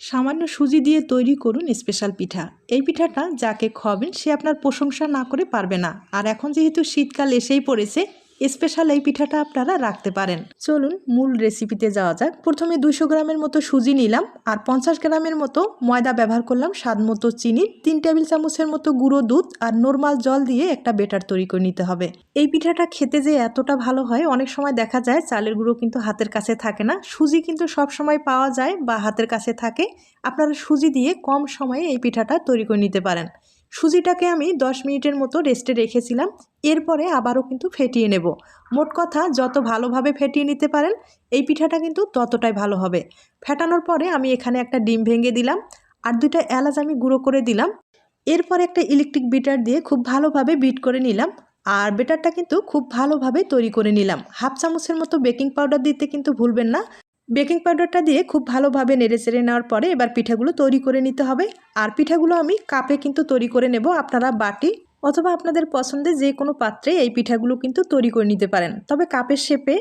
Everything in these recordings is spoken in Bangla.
সামান্য সুজি দিয়ে তৈরি করুন স্পেশাল পিঠা। এই পিঠাটা যাকে খাওয়াবেন সে আপনার প্রশংসা না করে পারবে না। আর এখন যেহেতু শীতকাল এসেই পড়েছে স্পেশাল এই পিঠাটা আপনারা রাখতে পারেন। চলুন মূল রেসিপিতে যাওয়া যাক। প্রথমে দুশো গ্রামের মতো সুজি নিলাম আর পঞ্চাশ গ্রামের মতো ময়দা ব্যবহার করলাম, স্বাদ মতো চিনি, তিন টেবিল চামচের মতো গুঁড়ো দুধ আর নর্মাল জল দিয়ে একটা বেটার তৈরি করে নিতে হবে। এই পিঠাটা খেতে যে এতটা ভালো হয়, অনেক সময় দেখা যায় চালের গুঁড়ো কিন্তু হাতের কাছে থাকে না। সুজি কিন্তু সব সময় পাওয়া যায় বা হাতের কাছে থাকে। আপনারা সুজি দিয়ে কম সময়ে এই পিঠাটা তৈরি করে নিতে পারেন। সুজিটাকে আমি 10 মিনিটের মতো রেস্টে রেখেছিলাম, এরপরে আবারও কিন্তু ফেটিয়ে নেব। মোট কথা, যত ভালোভাবে ফেটিয়ে নিতে পারেন, এই পিঠাটা কিন্তু ততটাই ভালো হবে। ফেটানোর পরে আমি এখানে একটা ডিম ভেঙে দিলাম, আর দুইটা এলাচ আমি গুঁড়ো করে দিলাম। এরপরে একটা ইলেকট্রিক বিটার দিয়ে খুব ভালোভাবে বিট করে নিলাম, আর বেটারটা কিন্তু খুব ভালোভাবে তৈরি করে নিলাম। হাফ চামচের মতো বেকিং পাউডার দিতে কিন্তু ভুলবেন না। বেকিং পাউডারটা দিয়ে খুব ভালোভাবে নেড়ে চেড়ে নেওয়ার পরে এবার পিঠাগুলো তৈরি করে নিতে হবে। আর পিঠাগুলো আমি কাপে কিন্তু তৈরি করে নেব, আপনারা বাটি অথবা আপনাদের পছন্দের যে কোনো পাত্রে এই পিঠাগুলো কিন্তু তৈরি করে নিতে পারেন। তবে কাপের শেপে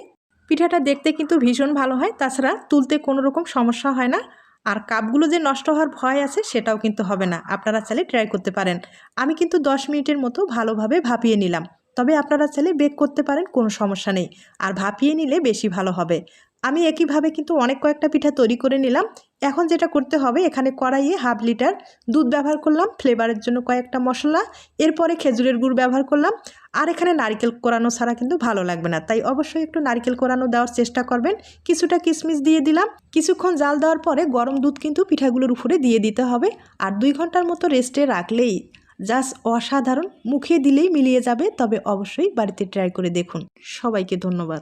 পিঠাটা দেখতে কিন্তু ভীষণ ভালো হয়, তাছাড়া তুলতে কোনো রকম সমস্যা হয় না। আর কাপগুলো যে নষ্ট হওয়ার ভয় আছে সেটাও কিন্তু হবে না, আপনারা চাইলে ট্রাই করতে পারেন। আমি কিন্তু দশ মিনিটের মতো ভালোভাবে ভাপিয়ে নিলাম। তবে আপনারা চাইলে বেক করতে পারেন, কোনো সমস্যা নেই। আর ভাপিয়ে নিলে বেশি ভালো হবে। আমি একইভাবে কিন্তু অনেক কয়েকটা পিঠা তৈরি করে নিলাম। এখন যেটা করতে হবে, এখানে কড়াইয়ে হাফ লিটার দুধ ব্যবহার করলাম ফ্লেভারের জন্য কয়েকটা মশলা, এরপরে খেজুরের গুড় ব্যবহার করলাম, আর এখানে নারকেল কোরানো ছাড়া কিন্তু ভালো লাগবে না। তাই অবশ্যই একটু নারকেল কোরানো দেওয়ার চেষ্টা করবেন। কিছুটা কিশমিশ দিয়ে দিলাম, কিছুক্ষণ জাল দেওয়ার পরে গরম দুধ কিন্তু পিঠাগুলোর উপরে দিয়ে দিতে হবে, আর দুই ঘণ্টার মতো রেস্টে রাখলেই জাস্ট অসাধারণ, মুখে দিলেই মিলিয়ে যাবে, তবে অবশ্যই বাড়িতে ট্রাই করে দেখুন। সবাইকে ধন্যবাদ।